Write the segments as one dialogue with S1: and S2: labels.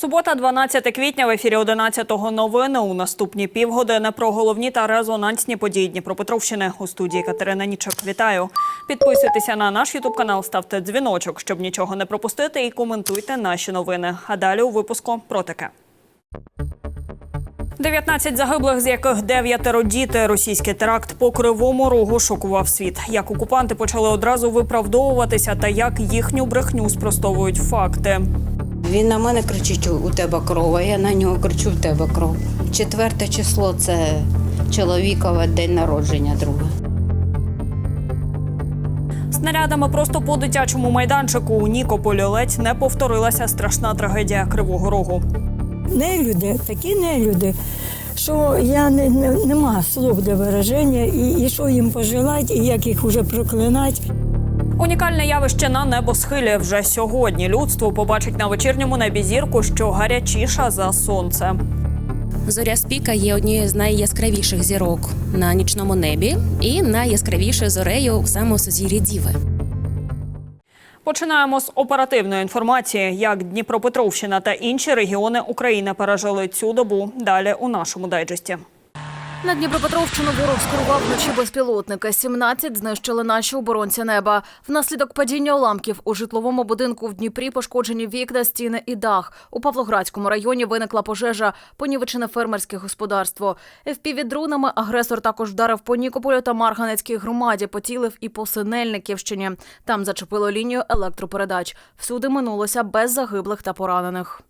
S1: Субота, 12 квітня, в ефірі 11-го новини. У наступні півгодини про головні та резонансні події Дніпропетровщини. У студії Катерина Нічок. Вітаю. Підписуйтеся на наш ютуб канал, ставте дзвіночок, щоб нічого не пропустити, і коментуйте наші новини. А далі у випуску про таке. 19 загиблих, з яких дев'ятеро діти. Російський теракт по кривому рогу шокував світ. Як окупанти почали одразу виправдовуватися, та як їхню брехню спростовують факти.
S2: Він на мене кричить, у тебе кров, а я на нього кричу, в тебе кров. Четверте число це чоловікове день народження друге.
S1: Снарядами просто по дитячому майданчику у Нікополі ледь не повторилася страшна трагедія Кривого Рогу.
S3: нелюди, такі нелюди, що я не, не нема слов для вираження, і, і що їм пожелати, і як їх уже проклинати.
S1: Унікальне явище на небосхилі. Вже сьогодні людство побачить на вечірньому небі зірку, що гарячіша за сонце.
S4: Зоря Спіка є однією з найяскравіших зірок на нічному небі і найяскравішою зорею саме у сузір'ї Діви.
S1: Починаємо з оперативної інформації, як Дніпропетровщина та інші регіони України пережили цю добу. Далі у нашому дайджесті.
S5: На Дніпропетровщину ворог скерував вночі безпілотники. 17 знищили наші оборонці неба. Внаслідок падіння уламків у житловому будинку в Дніпрі пошкоджені вікна, стіни і дах. У Павлоградському районі виникла пожежа, понівечене фермерське господарство. ФПВ-дронами агресор також вдарив по Нікополю та Марганецькій громаді, поцілив і по Синельниківщині. Там зачепило лінію електропередач. Всюди минулося без загиблих та поранених.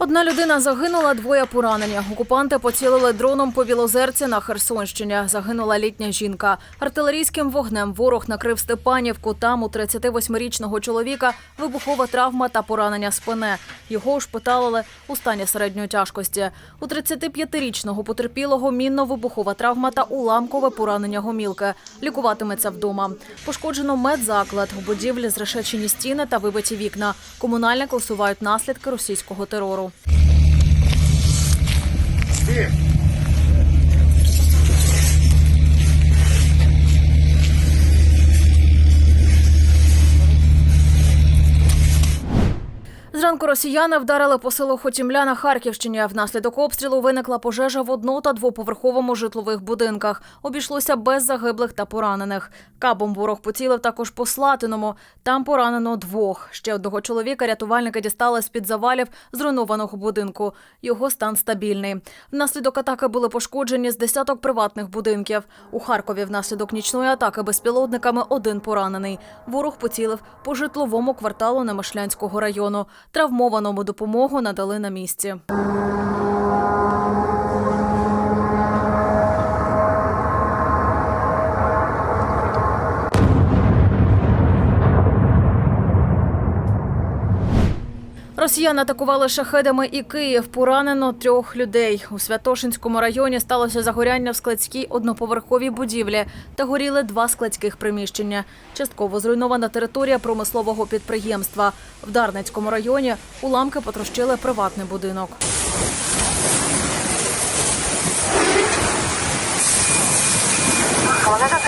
S5: Одна людина загинула, двоє поранені. Окупанти поцілили дроном по Білозерці на Херсонщині. Загинула літня жінка. Артилерійським вогнем ворог накрив Степанівку. Там у 38-річного чоловіка вибухова травма та поранення спини. Його ушпиталили у стані середньої тяжкості. У 35-річного потерпілого мінно-вибухова травма та уламкове поранення гомілки. Лікуватиметься вдома. Пошкоджено медзаклад. У будівлі зрешечені стіни та вибиті вікна. Комунальники усувають наслідки російського терору канал. Зранку росіяни вдарили по селу Хотімля на Харківщині. Внаслідок обстрілу виникла пожежа в одно- та двоповерховому житлових будинках. Обійшлося без загиблих та поранених. Кабом ворог поцілив також по Слатиному. Там поранено двох. Ще одного чоловіка рятувальники дістали з-під завалів зруйнованого будинку. Його стан стабільний. Внаслідок атаки були пошкоджені з десяток приватних будинків. У Харкові внаслідок нічної атаки безпілотниками один поранений. Ворог поцілив по житловому кварталу Немишлянського району. Травмованому допомогу надали на місці. Росіяни атакували шахедами і Київ. Поранено трьох людей. У Святошинському районі сталося загоряння в складській одноповерховій будівлі та горіли два складських приміщення. Частково зруйнована територія промислового підприємства. В Дарницькому районі уламки потрощили приватний будинок.
S6: Планета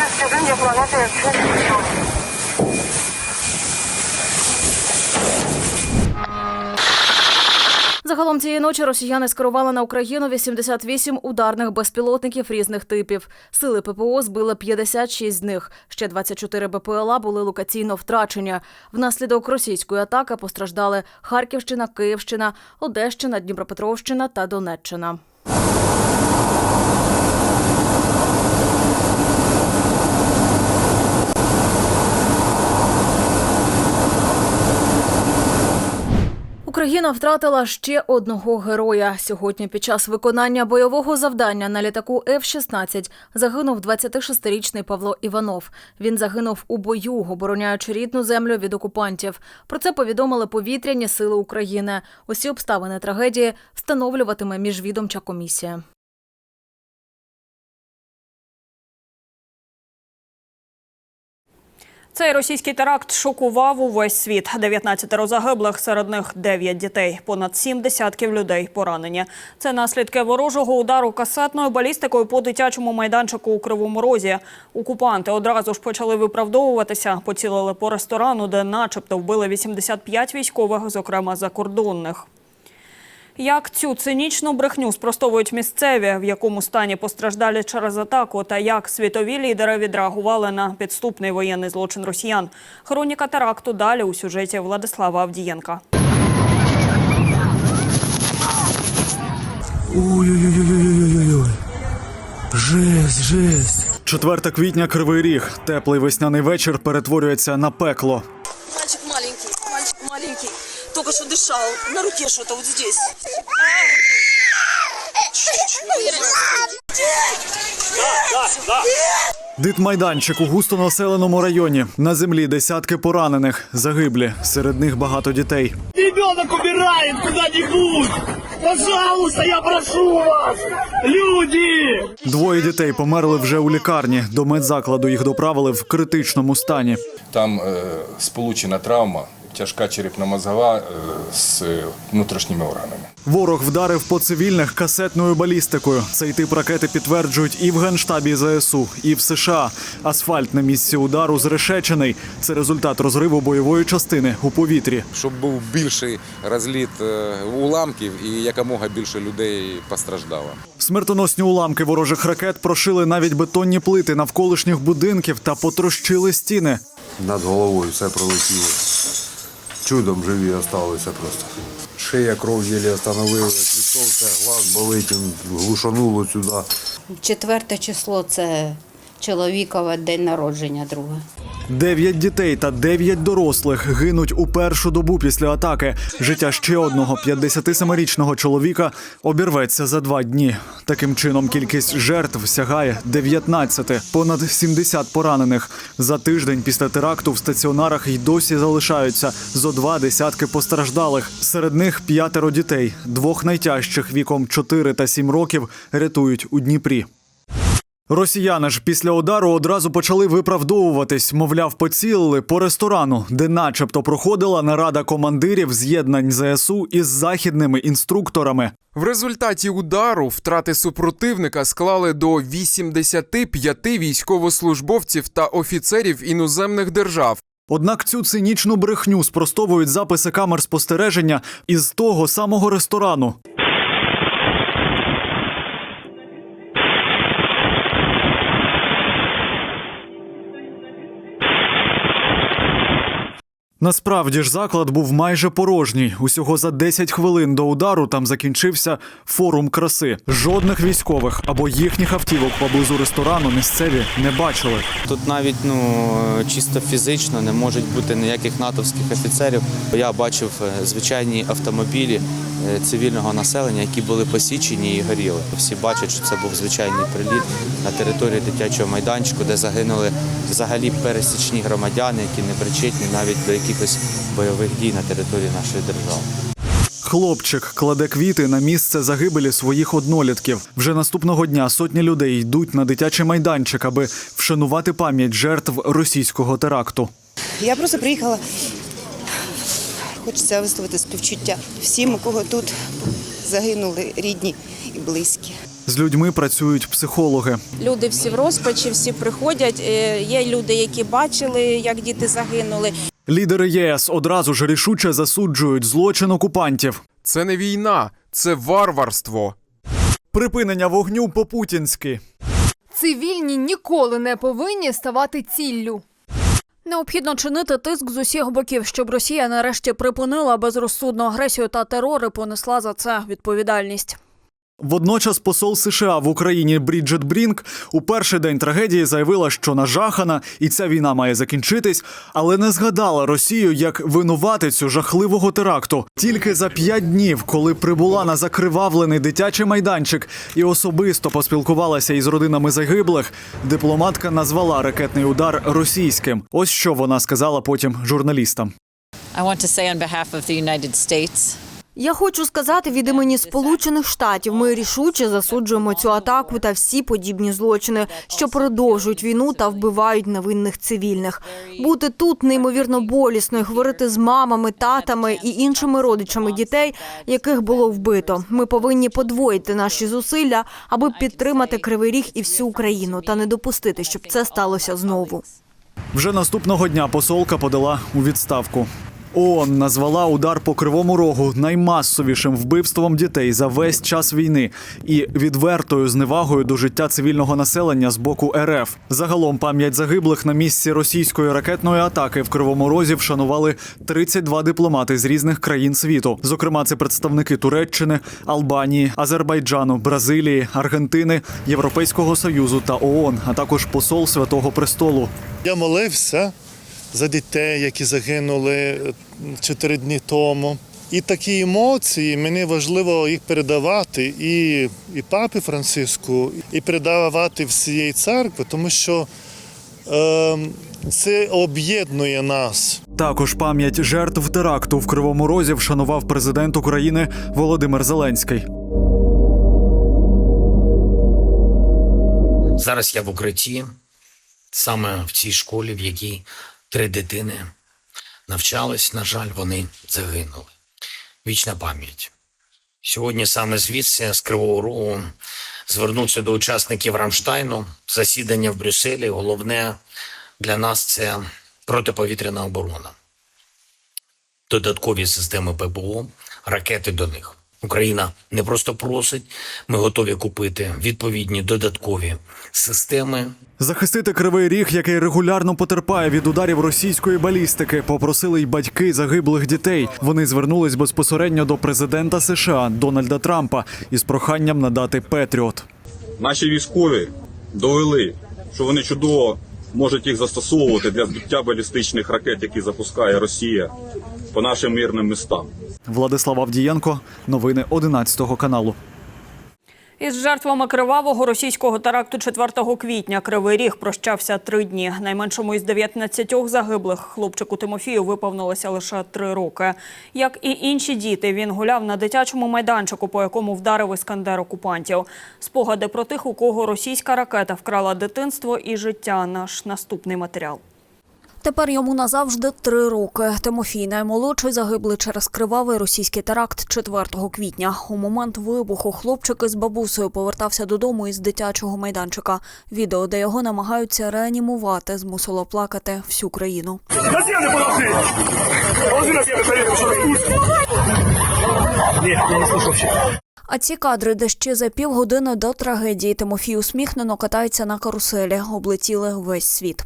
S5: Загалом цієї ночі росіяни скерували на Україну 88 ударних безпілотників різних типів. Сили ППО збили 56 з них. Ще 24 БПЛА були локаційно втрачені. Внаслідок російської атаки постраждали Харківщина, Київщина, Одещина, Дніпропетровщина та Донеччина. Україна втратила ще одного героя. Сьогодні під час виконання бойового завдання на літаку F-16 загинув 26-річний Павло Іванов. Він загинув у бою, обороняючи рідну землю від окупантів. Про це повідомили повітряні сили України. Усі обставини трагедії встановлюватиме міжвідомча комісія.
S1: Цей російський теракт шокував увесь світ. 19 загиблих, серед них 9 дітей. Понад 7 десятків людей поранені. Це наслідки ворожого удару касетною балістикою по дитячому майданчику у Кривому Розі. Окупанти одразу ж почали виправдовуватися. Поцілили по ресторану, де начебто вбили 85 військових, зокрема закордонних. Як цю цинічну брехню спростовують місцеві, в якому стані постраждалі через атаку, та як світові лідери відреагували на підступний воєнний злочин росіян. Хроніка теракту далі у сюжеті Владислава Авдієнка.
S7: Ой-ой-ой-ой-ой-ой. Жесть, жесть. 4 квітня Кривий Ріг. Теплий весняний вечір перетворюється на пекло.
S8: Мальчик маленький, мальчик маленький, только что дышал, на руке что-то вот здесь.
S7: Дитмайданчик у густонаселеному районі. На землі десятки поранених, загиблі. Серед них багато дітей.
S9: Ребенок умирает куда-нибудь! Пожалуйста, я прошу вас! Люди!
S7: Двоє дітей померли вже у лікарні. До медзакладу їх доправили в критичному стані.
S10: Там е, сполучена травма, тяжка черепно-мозгова е, з внутрішніми органами.
S7: Ворог вдарив по цивільних касетною балістикою. Цей тип ракети підтверджують і в генштабі ЗСУ, і в США. Асфальт на місці удару зрешечений. Це результат розриву бойової частини у повітрі.
S11: щоб був більший розліт е, уламків і якомога більше людей постраждало.
S7: Смертоносні уламки ворожих ракет прошили навіть бетонні плити навколишніх будинків та потрощили стіни.
S12: Над головою все пролетіло. Чудом живі залишилися просто. Шия кров єлі остановилась, лицо все, глаз болить, глушануло сюди.
S13: Четверте число це чоловікове день народження друге.
S7: Дев'ять дітей та дев'ять дорослих гинуть у першу добу після атаки. Життя ще одного 57-річного чоловіка обірветься за два дні. Таким чином, кількість жертв сягає 19, понад 70 поранених. За тиждень після теракту в стаціонарах й досі залишаються зо два десятки постраждалих. Серед них п'ятеро дітей. Двох найтяжчих віком 4 та 7 років рятують у Дніпрі. Росіяни ж після удару одразу почали виправдовуватись. Мовляв, поцілили по ресторану, де, начебто, проходила нарада командирів з'єднань ЗСУ із західними інструкторами.
S14: В результаті удару втрати супротивника склали до 85 військовослужбовців та офіцерів іноземних держав.
S7: Однак цю цинічну брехню спростовують записи камер спостереження із того самого ресторану. Насправді ж заклад був майже порожній. Усього за 10 хвилин до удару там закінчився форум краси. Жодних військових або їхніх автівок поблизу ресторану місцеві не бачили.
S15: Тут навіть ну чисто фізично не можуть бути ніяких натовських офіцерів. Я бачив е, звичайні автомобілі е, цивільного населення, які були посічені і горіли. Всі бачать, що це був звичайний приліт на території дитячого майданчику, де загинули взагалі пересічні громадяни, які не причетні навіть до якихось бойових дій на території нашої держави.
S7: Хлопчик кладе квіти на місце загибелі своїх однолітків. Вже наступного дня сотні людей йдуть на дитячий майданчик, аби вшанувати пам'ять жертв російського теракту.
S8: Я просто приїхала. Хочеться висловити співчуття всім, у кого тут загинули рідні і близькі.
S7: З людьми працюють психологи.
S8: Люди всі в розпачі, всі приходять. Е, Є люди, які бачили, як діти загинули.
S7: Лідери єС одразу ж рішуче засуджують злочин окупантів.
S14: Це не війна, це варварство.
S7: Припинення вогню по-путінськи.
S16: Цивільні ніколи не повинні ставати ціллю.
S1: Необхідно чинити тиск з усіх боків, щоб Росія нарешті припинила безрозсудну агресію та терор і понесла за це відповідальність.
S7: Водночас посол США в Україні Бріджет Брінк у перший день трагедії заявила, що нажахана і ця війна має закінчитись, але не згадала Росію як винуватицю жахливого теракту. Тільки за п'ять днів, коли прибула на закривавлений дитячий майданчик і особисто поспілкувалася із родинами загиблих, дипломатка назвала ракетний удар російським. Ось що вона сказала потім журналістам.
S8: I want to say on behalf of the United States
S16: Я хочу сказати від імені Сполучених Штатів. Ми рішуче засуджуємо цю атаку та всі подібні злочини, що продовжують війну та вбивають невинних цивільних. Бути тут неймовірно болісно і говорити з мамами, татами і іншими родичами дітей, яких було вбито. Ми повинні подвоїти наші зусилля, аби підтримати Кривий Ріг і всю Україну та не допустити, щоб це сталося знову.
S7: Вже наступного дня посолка подала у відставку. ООН назвала удар по кривому рогу наймасовішим вбивством дітей за весь час війни і відвертою зневагою до життя цивільного населення з боку РФ. Загалом пам'ять загиблих на місці російської ракетної атаки в Кривому Розі вшанували 32 дипломати з різних країн світу. Зокрема, це представники Туреччини, Албанії, Азербайджану, Бразилії, Аргентини, Європейського союзу та ООН, а також посол Святого Престолу.
S17: Я молився за дітей, які загинули е, чотири дні тому. І такі емоції мені важливо їх передавати і, і папі Франциску, і передавати всієї церкви, тому що е, це об'єднує нас.
S7: Також пам'ять жертв теракту в Кривому Розі вшанував президент України Володимир Зеленський.
S2: Зараз я в укритті, саме в цій школі, в якій три дитини навчались. На жаль, вони загинули. Вічна пам'ять. Сьогодні саме звідси, з Кривого Рогу, звернуться до учасників Рамштайну, засідання в Брюсселі. Головне для нас це протиповітряна оборона. Додаткові системи ППО, ракети до них. Україна не просто просить, ми готові купити відповідні додаткові системи,
S7: Захистити кривий ріг, який регулярно потерпає від ударів російської балістики, попросили й батьки загиблих дітей. Вони звернулись безпосередньо до президента США Дональда Трампа із проханням надати Петріот.
S18: Наші військові довели, що вони чудово можуть їх застосовувати для збиття балістичних ракет, які запускає Росія по нашим мирним містам.
S7: Владислав Авдієнко, новини 11 каналу.
S1: Із жертвами кривавого російського теракту 4 квітня Кривий Ріг прощався три дні. Найменшому із 19 загиблих хлопчику Тимофію виповнилося лише три роки. Як і інші діти, він гуляв на дитячому майданчику, по якому вдарив іскандер окупантів. Спогади про тих, у кого російська ракета вкрала дитинство і життя. Наш наступний матеріал.
S16: Тепер йому назавжди три роки. Тимофій наймолодший загиблий через кривавий російський теракт 4 квітня. У момент вибуху хлопчик із бабусею повертався додому із дитячого майданчика. Відео, де його намагаються реанімувати, змусило плакати всю країну.
S9: Я не.
S16: А ці кадри, де ще за півгодини до трагедії Тимофій усміхнено катається на каруселі, облетіли весь світ.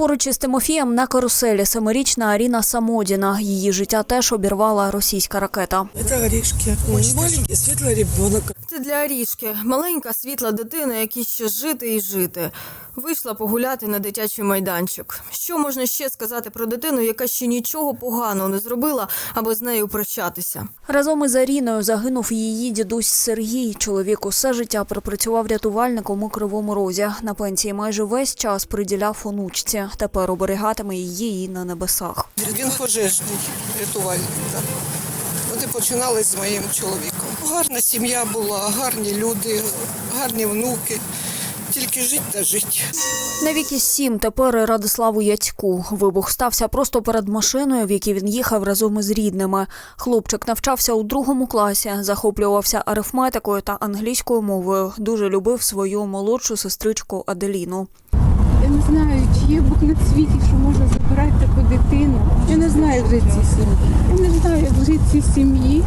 S16: Поруч із Тимофієм на каруселі семирічна Аріна Самодіна. Її життя теж обірвала російська ракета.
S19: Це Аришки. Маленький світлий рібонок.
S20: Це для Арішки. Маленька світла дитина, якій ще жити і жити. Вийшла погуляти на дитячий майданчик. Що можна ще сказати про дитину, яка ще нічого поганого не зробила, аби з нею прощатися?
S16: Разом із Аріною загинув її дідусь Сергій. Чоловік усе життя пропрацював рятувальником у Кривому Розі. На пенсії майже весь час приділяв онучці. Тепер оберігатиме її і на небесах.
S19: Він пожежний рятувальник. так. Вони починали з моїм чоловіком. Гарна сім'я була, гарні люди, гарні внуки. Тільки жить та жить.
S16: Навіки сім тепер Радиславу Яцьку. Вибух стався просто перед машиною, в якій він їхав разом із рідними. Хлопчик навчався у другому класі, захоплювався арифметикою та англійською мовою. Дуже любив свою молодшу сестричку Аделіну.
S21: Я не знаю, чи є Бог на світі, що може забирати таку дитину. Я не знаю як жити цій сім'ї. Я не знаю, як жити в цій сім'ї.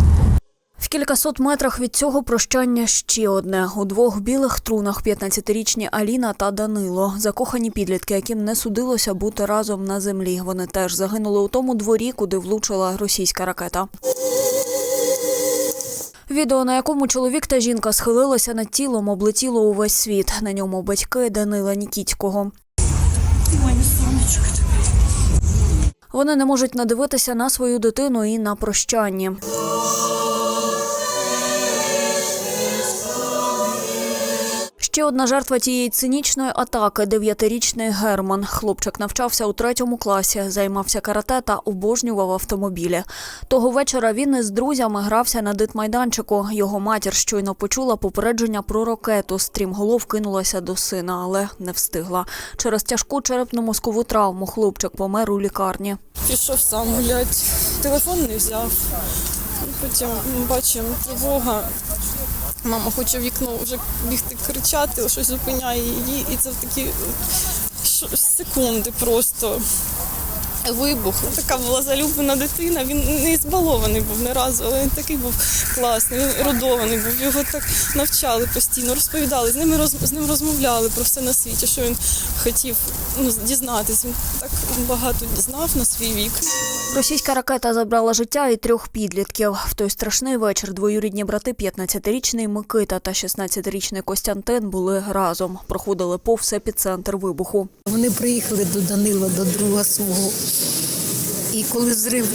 S16: В кількасот метрах від цього прощання ще одне. У двох білих трунах 15-річні Аліна та Данило. Закохані підлітки, яким не судилося бути разом на землі. Вони теж загинули у тому дворі, куди влучила російська ракета. Відео, на якому чоловік та жінка схилилися над тілом, облетіло увесь світ. На ньому батьки Данила Нікітського. Вони не можуть надивитися на свою дитину і на прощанні. Ще одна жертва тієї цинічної атаки – дев'ятирічний Герман. Хлопчик навчався у третьому класі, займався карате та обожнював автомобілі. Того вечора він із друзями грався на дитмайданчику. Його матір щойно почула попередження про ракету. Стрімголов кинулася до сина, але не встигла. Через тяжку черепно-мозкову травму хлопчик помер у лікарні.
S22: Пішов сам гулять, телефон не взяв. Потім бачимо тривога. Мама хоче в вікно вже бігти кричати, щось зупиняє її, і це в такі секунди просто. вибух. Така була залюблена дитина. Він не збалований був ні разу, але він такий був класний, він родований був. Його так навчали постійно, розповідали, з ними роз, з ним розмовляли про все на світі, що він хотів ну, дізнатись. Він так багато знав на свій вік.
S16: Російська ракета забрала життя і трьох підлітків. В той страшний вечір двоюрідні брати 15-річний Микита та 16-річний Костянтин були разом. Проходили повз епіцентр вибуху.
S23: Вони приїхали до Данила, до друга свого. І коли зрив,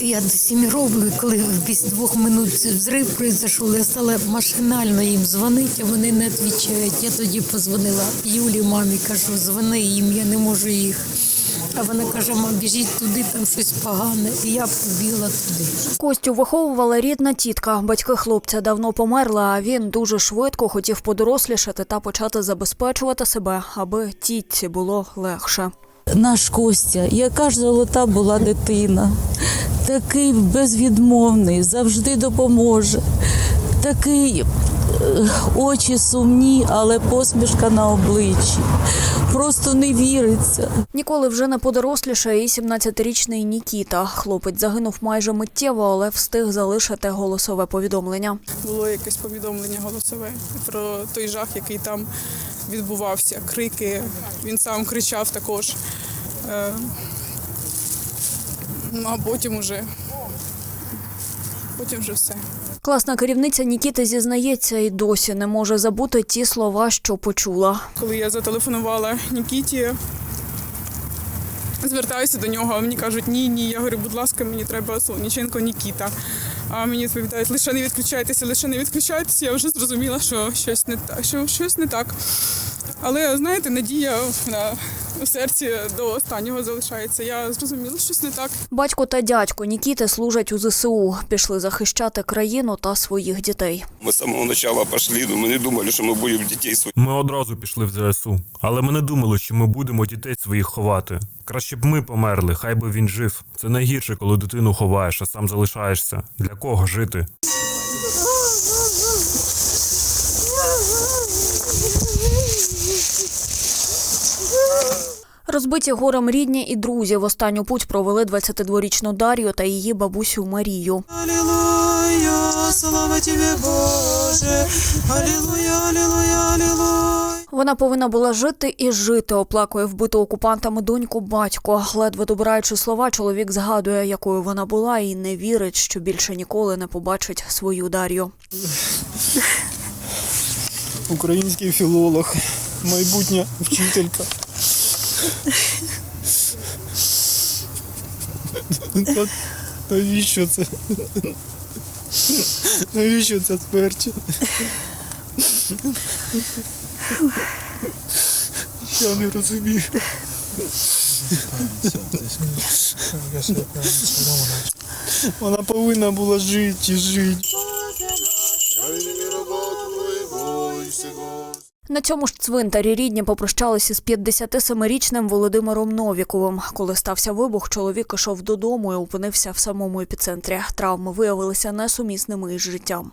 S23: я до сімі роблю, коли після двох минут взрив пройшов, я стала машинально їм дзвонити, а вони не відповідають. Я тоді позвонила Юлі, мамі, кажу, дзвони їм, я не можу їх. А вона каже, мам, біжіть туди, там щось погане. І я побігла туди.
S16: Костю виховувала рідна тітка. Батьки хлопця давно померли, а він дуже швидко хотів подорослішати та почати забезпечувати себе, аби тітці було легше.
S24: Наш Костя, яка ж золота була дитина, такий безвідмовний, завжди допоможе, такий очі сумні, але посмішка на обличчі. Просто не віриться.
S16: Ніколи вже не подорослішає і 17-річний Нікіта. Хлопець загинув майже миттєво, але встиг залишити голосове повідомлення.
S22: Було якесь повідомлення голосове про той жах, який там відбувався. Крики. Він сам кричав також. Е, Ну а потім уже. Потім вже все.
S16: Класна керівниця Нікіти зізнається і досі не може забути ті слова, що почула.
S22: Коли я зателефонувала Нікіті, звертаюся до нього, а мені кажуть, ні, ні. Я говорю, будь ласка, мені треба Солоніченко Нікіта. А мені відповідають, лише не відключайтеся, лише не відключайтеся. Я вже зрозуміла, що щось не так, що щось не так. Але знаєте, надія на у серці до останнього залишається. Я зрозуміла, що щось не так.
S16: Батько та дядько Нікіти служать у ЗСУ, пішли захищати країну та своїх дітей.
S25: Мы с самого начала пошли, но мы не думали, що ми будемо дітей своїх.
S26: Ми одразу пішли в ЗСУ, але ми не думали, що ми будемо дітей своїх ховати. Краще б ми померли, хай би він жив. Це найгірше, коли дитину ховаєш, а сам залишаєшся. Для кого жити?
S16: Розбиті горем рідні і друзі в останню путь провели 22-річну Дар'ю та її бабусю Марію.
S27: Слава тебе, Боже. Аллилуйя.
S16: Вона повинна була жити і жити, оплакує вбиту окупантами доньку батько. Ледве добираючи слова, чоловік згадує, якою вона була, і не вірить, що більше ніколи не побачить свою Дар'ю.
S28: Український філолог, майбутня вчителька. Навіщо це? Навіщо ця смерть? Я не розумію. Вона повинна була жити і жити.
S16: На цьому ж цвинтарі рідні попрощалися з 57-річним Володимиром Новіковим. Коли стався вибух, чоловік ішов додому і опинився в самому епіцентрі. Травми виявилися несумісними із життям.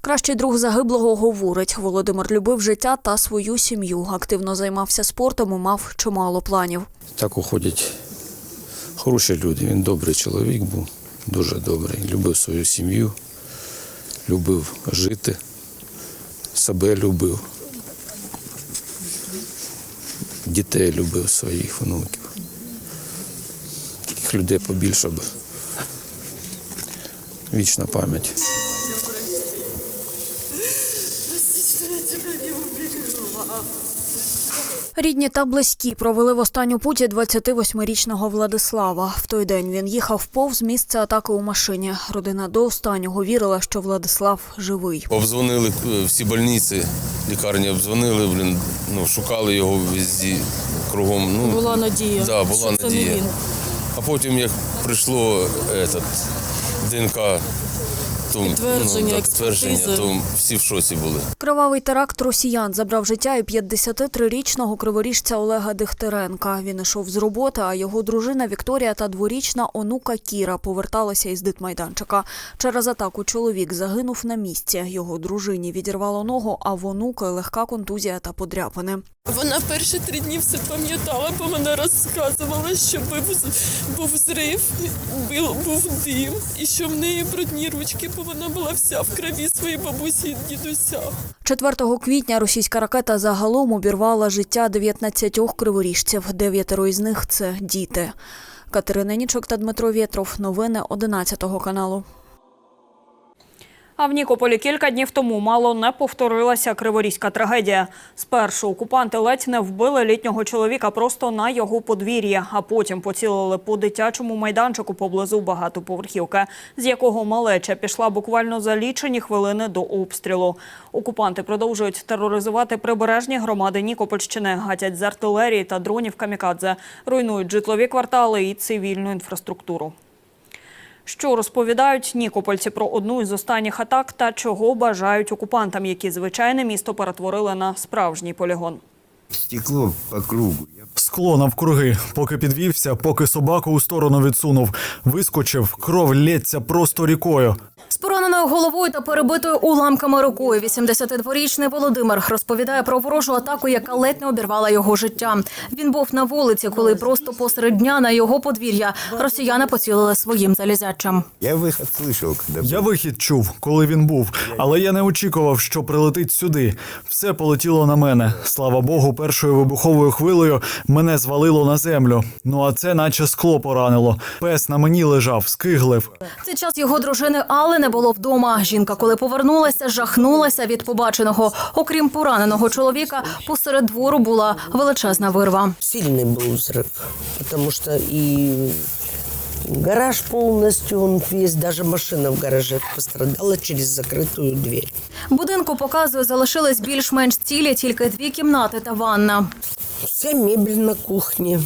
S16: Кращий друг загиблого говорить, Володимир любив життя та свою сім'ю. Активно займався спортом і мав чимало планів.
S29: Так уходять хороші люди. Він добрий чоловік був, дуже добрий. Любив свою сім'ю, любив жити, себе любив. Дітей любив своїх внуків. Таких людей побільше б. Вічна пам'ять.
S16: Рідні та близькі провели в останню путі 28-річного Владислава. В той день він їхав повз місце атаки у машині. Родина до останнього вірила, що Владислав живий.
S30: Обдзвонили е, всі больниці, лікарні обдзвонили, блін, ну, шукали його везді, кругом. Ну,
S22: Була надія,
S30: Да, була
S22: що це не
S30: надія.
S22: він.
S30: е, э, E, e, e, e, тому,
S20: підтвердження,
S30: ну, то всі в шоці були.
S16: Кривавий теракт росіян забрав життя і 53-річного криворіжця Олега Дихтеренка. Він йшов з роботи, а його дружина Вікторія та дворічна онука Кіра поверталися із дитмайданчика. Через атаку чоловік загинув на місці. Його дружині відірвало ногу, а в онуки легка контузія та подряпини.
S31: Вона перші три дні все пам'ятала, бо вона розказувала, що був, був зрив, був, був дим і що в неї брудні ручки вона була вся в крові своєї бабусі і дідуся.
S16: 4 квітня російська ракета загалом обірвала життя 19 криворіжців. Дев'ятеро із них це діти. Катерина Нічок та Дмитро Вєтров. Новини 11 каналу.
S1: А в Нікополі кілька днів тому мало не повторилася криворізька трагедія. Спершу окупанти ледь не вбили літнього чоловіка просто на його подвір'ї, а потім поцілили по дитячому майданчику поблизу багатоповерхівки, з якого малеча пішла буквально за лічені хвилини до обстрілу. Окупанти продовжують тероризувати прибережні громади Нікопольщини, гатять з артилерії та дронів камікадзе, руйнують житлові квартали і цивільну інфраструктуру. Що розповідають нікопольці про одну із останніх атак та чого бажають окупантам, які звичайне місто перетворили на справжній полігон.
S32: Стекло по кругу.
S7: Скло навкруги, поки підвівся, поки собаку у сторону відсунув. Вискочив, кров лється просто рікою.
S16: Пораненою головою та перебитою уламками рукою 82-річний Володимир розповідає про ворожу атаку, яка ледь не обірвала його життя. Він був на вулиці, коли просто посеред дня на його подвір'я росіяни поцілили своїм залізячем.
S32: Я выход слышал, когда...
S7: Я вихід чув, коли він був, але я не очікував, що прилетить сюди. Все полетіло на мене. Слава Богу, першою вибуховою хвилею мене звалило на землю. Ну а це наче скло поранило. Пес на мені лежав, скиглив.
S16: В цей час його дружини Алли не було вдома Жінка, коли повернулася, жахнулася від побаченого. Окрім пораненого чоловіка, посеред двору була величезна вирва.
S33: Сильный был взрыв, потому что и гараж полностью, он весь, даже машина в гараже пострадала через закрытую дверь.
S16: Будинку показує, залишились більш-менш цілі тільки дві кімнати та ванна.
S33: Вся мебель на кухне.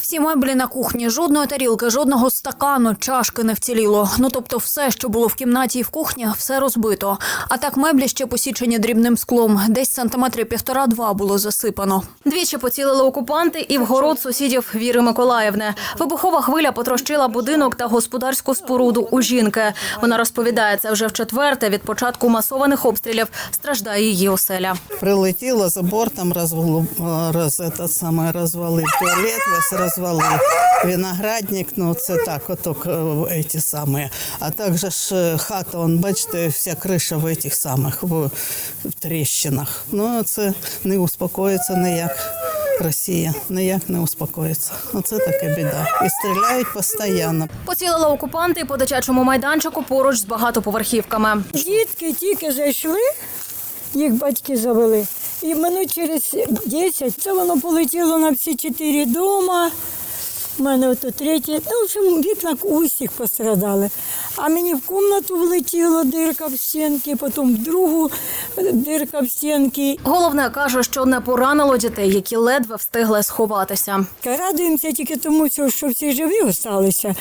S16: всі меблі на кухні, жодної тарілки, жодного стакану, чашки не вціліло. Ну тобто, все, що було в кімнаті і в кухні, все розбито. А так меблі ще посічені дрібним склом. Десь сантиметри півтора-два було засипано. Двічі поцілили окупанти і в город сусідів Віри Миколаївни. Вибухова хвиля потрощила будинок та господарську споруду у жінки. Вона розповідає, це вже в четверте від початку масованих обстрілів страждає її оселя.
S34: Прилетіло, этот самий, розвалив туалет, розвалив виноградник, ну це так, оток е, ці самі. А також ж е, хата, он, бачите, вся криша в этих самих, в, в тріщинах. Ну це не успокоїться ніяк. Росія ніяк не успокоїться. Оце така біда. І стріляють постійно.
S16: Поцілили окупанти по дитячому майданчику поруч з багатоповерхівками.
S3: Дітки тільки зайшли, їх батьки завели. І минут через 10 це воно полетіло на всі чотири дома. У мене ото третє. Ну, в общем, вікна усіх пострадали. А мені в кімнату влетіла дирка в стінки, потім в другу дирка в стінки.
S16: Головне каже, що не поранило дітей, які ледве встигли сховатися.
S3: Радуємося тільки тому, що всі живі залишилися.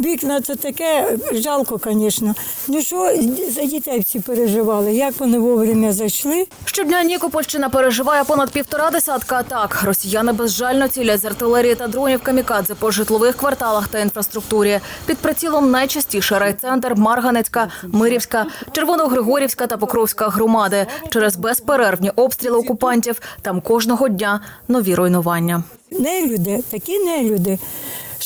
S3: Вікна це таке жалко, звісно. Ну що за дітей всі переживали, як вони вовремя зайшли.
S16: Щодня Нікопольщина переживає понад півтора десятка атак. Росіяни безжально цілять з артилерії та дронів камікадзе по житлових кварталах та інфраструктурі. Під прицілом найчастіше райцентр, Марганецька, Мирівська, Червоногригорівська та Покровська громади. Через безперервні обстріли окупантів там кожного дня нові руйнування.
S3: Нелюди, такі нелюди,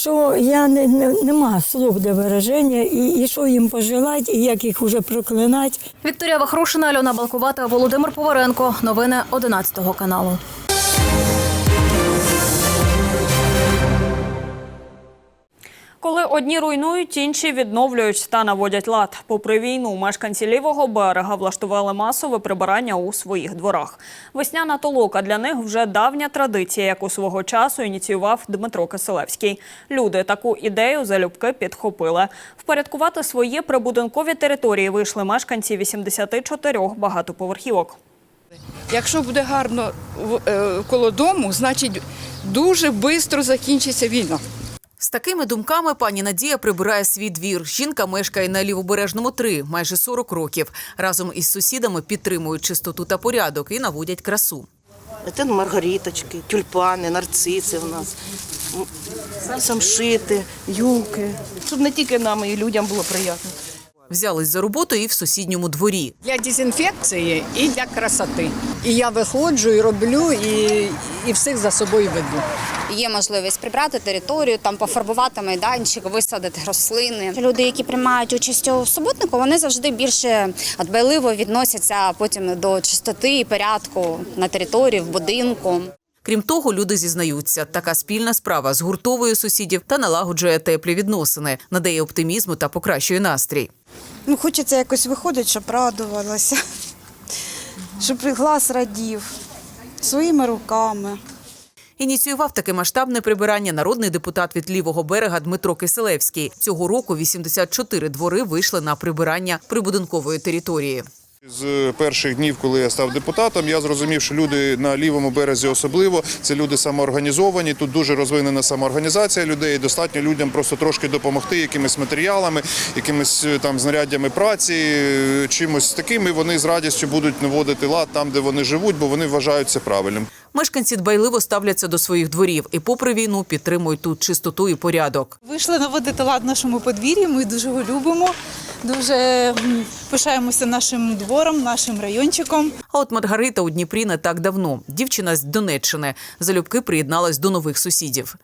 S3: що я не, не, нема слов для вираження, і, і що їм пожелати, і як їх уже проклинати.
S16: Вікторія Вахрушина, Альона Балкувата, Володимир Поваренко. Новини 11 каналу.
S1: Коли одні руйнують, інші відновлюють та наводять лад. Попри війну, мешканці лівого берега влаштували масове прибирання у своїх дворах. Весняна толока для них вже давня традиція, яку свого часу ініціював Дмитро Киселевський. Люди таку ідею залюбки підхопили. Впорядкувати свої прибудинкові території вийшли мешканці 84 багатоповерхівок.
S35: Якщо буде гарно е, коло дому, значить дуже швидко закінчиться війна.
S36: З такими думками пані Надія прибирає свій двір. Жінка мешкає на лівобережному 3, майже 40 років. Разом із сусідами підтримують чистоту та порядок і наводять красу.
S37: Це маргариточки, тюльпани, нарциси в нас, самшити, юлки. Щоб не тільки нам, і людям було приємно.
S36: Взялись за роботу і в сусідньому дворі.
S38: Для дезінфекції і для красоти. І я виходжу, і роблю, і, і всіх за собою веду.
S39: Є можливість прибрати територію, там пофарбувати майданчик, висадити рослини. Люди, які приймають участь у суботнику, вони завжди більше дбайливо відносяться потім до чистоти і порядку на території, в будинку.
S36: Крім того, люди зізнаються, така спільна справа згуртовує сусідів та налагоджує теплі відносини, надає оптимізму та покращує настрій.
S40: Ну, хочеться якось виходити, щоб радувалася, щоб глаз радів своїми руками.
S36: Ініціював таке масштабне прибирання народний депутат від лівого берега Дмитро Киселевський. Цього року 84 двори вийшли на прибирання прибудинкової території.
S41: З перших днів, коли я став депутатом, я зрозумів, що люди на лівому березі особливо це люди самоорганізовані. Тут дуже розвинена самоорганізація людей. Достатньо людям просто трошки допомогти якимись матеріалами, якимись е, там знаряддями праці, е, чимось таким. І вони з радістю будуть наводити лад там, де вони живуть, бо вони вважають це правильним.
S36: Мешканці дбайливо ставляться до своїх дворів і, попри війну, підтримують тут чистоту і порядок.
S42: Вийшли наводити лад в нашому подвір'ї. Ми дуже його любимо, дуже пишаємося нашим двором, нашим райончиком.
S36: А от Маргарита у Дніпрі не так давно. Дівчина з Донеччини залюбки приєдналась до нових сусідів.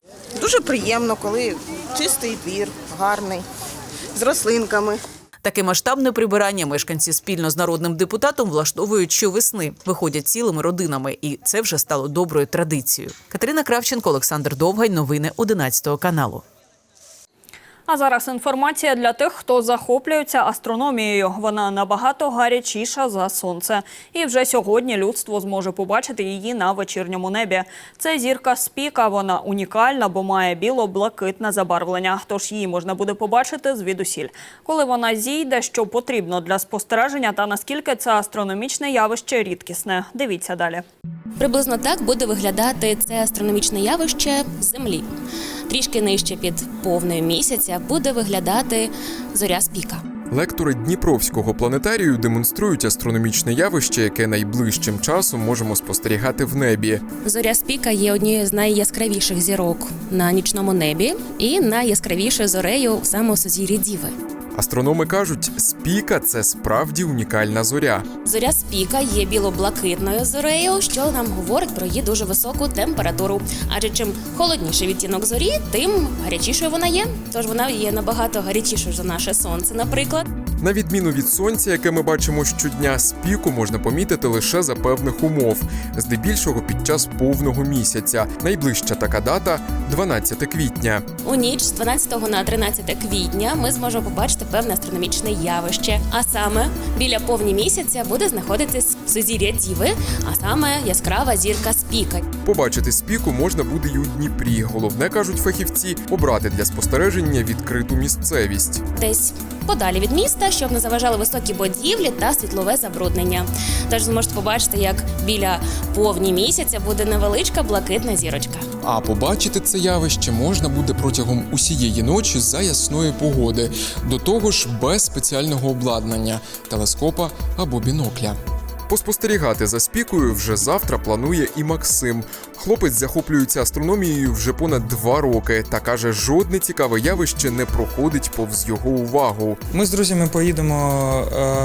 S37: Дуже приємно, коли чистий двір, гарний, з рослинками.
S36: Таке масштабне прибирання мешканці спільно з народним депутатом влаштовують щовесни, виходять цілими родинами, і це вже стало доброю традицією. Катерина Кравченко, Олександр Довгань. Новини 11 каналу.
S1: А зараз інформація для тих, хто захоплюється астрономією. Вона набагато гарячіша за сонце. І вже сьогодні людство зможе побачити її на вечірньому небі. Це зірка Спіка. Вона унікальна, бо має біло-блакитне забарвлення. Тож її можна буде побачити звідусіль. Коли вона зійде, що потрібно для спостереження та наскільки це астрономічне явище рідкісне. Дивіться далі.
S4: Приблизно так буде виглядати це астрономічне явище Землі. Трішки нижче під повною місяця буде виглядати зоря спіка.
S43: Лектори Дніпровського планетарію демонструють астрономічне явище, яке найближчим часом можемо спостерігати в небі.
S4: Зоря спіка є однією з найяскравіших зірок на нічному небі і найяскравішою зорею саме у сузір'ї Діви.
S43: Астрономи кажуть, спіка це справді унікальна зоря.
S4: Зоря спіка є біло-блакитною зорею, що нам говорить про її дуже високу температуру. Адже чим холодніший відтінок зорі, тим гарячішою вона є. Тож вона є набагато гарячішою за наше сонце, наприклад.
S43: На відміну від сонця, яке ми бачимо щодня, спіку можна помітити лише за певних умов, здебільшого під час повного місяця. Найближча така дата 12 квітня.
S4: У ніч з 12 на 13 квітня ми зможемо побачити певне астрономічне явище. А саме біля повні місяця буде знаходитись сузір'я Діви, а саме яскрава зірка спіка.
S43: Побачити спіку можна буде й у Дніпрі. Головне кажуть фахівці обрати для спостереження відкриту місцевість.
S4: Десь подалі від міста, щоб не заважали високі будівлі та світлове забруднення. Тож зможете побачити, як біля повні місяця буде невеличка блакитна зірочка.
S43: А побачити це явище можна буде протягом усієї ночі за ясної погоди, до того ж без спеціального обладнання телескопа або бінокля. Поспостерігати за спікою вже завтра планує і Максим. Хлопець захоплюється астрономією вже понад два роки та каже, жодне цікаве явище не проходить повз його увагу.
S28: Ми з друзями поїдемо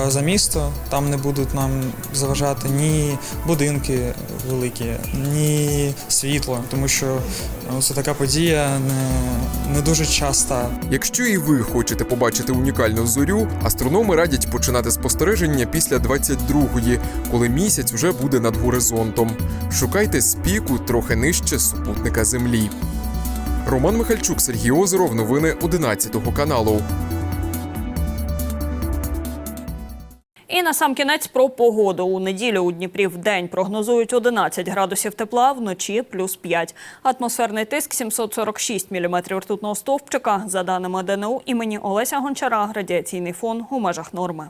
S28: е, за місто, там не будуть нам заважати ні будинки великі, ні світло, тому що ну, це така подія не, не дуже часта.
S43: Якщо і ви хочете побачити унікальну зорю, астрономи радять починати спостереження після 22-ї, коли місяць вже буде над горизонтом. Шукайте спіку трохи нижче супутника Землі. Роман Михальчук, Сергій Озеров, новини 11 каналу.
S1: І на сам кінець про погоду. У неділю у Дніпрі в день прогнозують 11 градусів тепла, вночі плюс 5. Атмосферний тиск 746 міліметрів ртутного стовпчика. За даними ДНУ імені Олеся Гончара, радіаційний фон у межах норми.